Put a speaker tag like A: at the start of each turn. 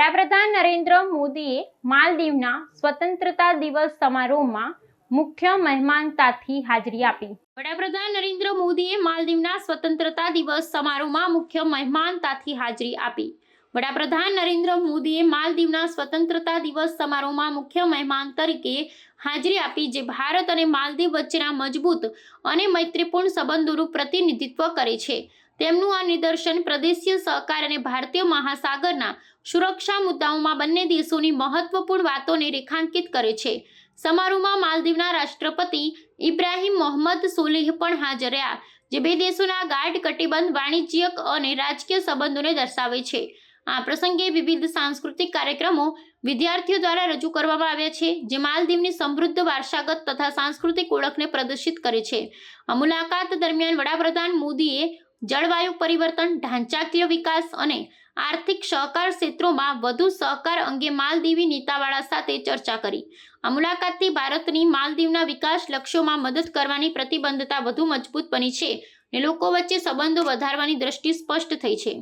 A: વડાપ્રધાન નરેન્દ્ર મોદીએ માલદીવના સ્વતંત્રતા દિવસ સમારોહમાં મુખ્ય મહેમાનતાથી હાજરી આપી. વડાપ્રધાન નરેન્દ્ર મોદીએ માલદીવના સ્વતંત્રતા દિવસ સમારોહમાં મુખ્ય મહેમાનતાથી હાજરી આપી. વડાપ્રધાન નરેન્દ્ર મોદીએ માલદીવના સ્વતંત્રતા દિવસ સમારોહમાં મુખ્ય મહેમાન તરીકે હાજરી આપી, જે ભારત અને માલદીવ વચ્ચેના મજબૂત અને મૈત્રીપૂર્ણ સંબંધોનું પ્રતિનિધિત્વ કરે છે. તેમનું આ નિદર્શન પ્રદેશીય સહકાર અને ભારતીય મહાસાગરના સુરક્ષા મુદ્દાઓમાં બંને દેશોની મહત્વપૂર્ણ વાતોને રેખાંકિત કરે છે. સમારોહમાં માલદીવના રાષ્ટ્રપતિ ઇબ્રાહિમ મોહમ્મદ સોલિહ પણ હાજર રહ્યા, જે બે દેશોના ગાઢ કટિબંધ વાણિજ્યક અને રાજકીય સંબંધોને દર્શાવે છે. આ પ્રસંગે વિવિધ સાંસ્કૃતિક કાર્યક્રમો વિદ્યાર્થીઓ દ્વારા રજૂ કરવામાં આવ્યા છે, જે માલદીવની સમૃદ્ધ વારસાગત તથા સાંસ્કૃતિક ઓળખને પ્રદર્શિત કરે છે. આ મુલાકાત દરમિયાન વડાપ્રધાન મોદીએ જળવાયુ પરિવર્તન ઢાંચાકીય વિકાસ અને આર્થિક સહકાર ક્ષેત્રોમાં વધુ સહકાર અંગે માલદીવી નેતાવાળા સાથે ચર્ચા કરી. આ મુલાકાતથી ભારતની માલદીવના વિકાસ લક્ષ્યોમાં મદદ કરવાની પ્રતિબદ્ધતા વધુ મજબૂત બની છે અને લોકો વચ્ચે સંબંધો વધારવાની દ્રષ્ટિ સ્પષ્ટ થઈ છે.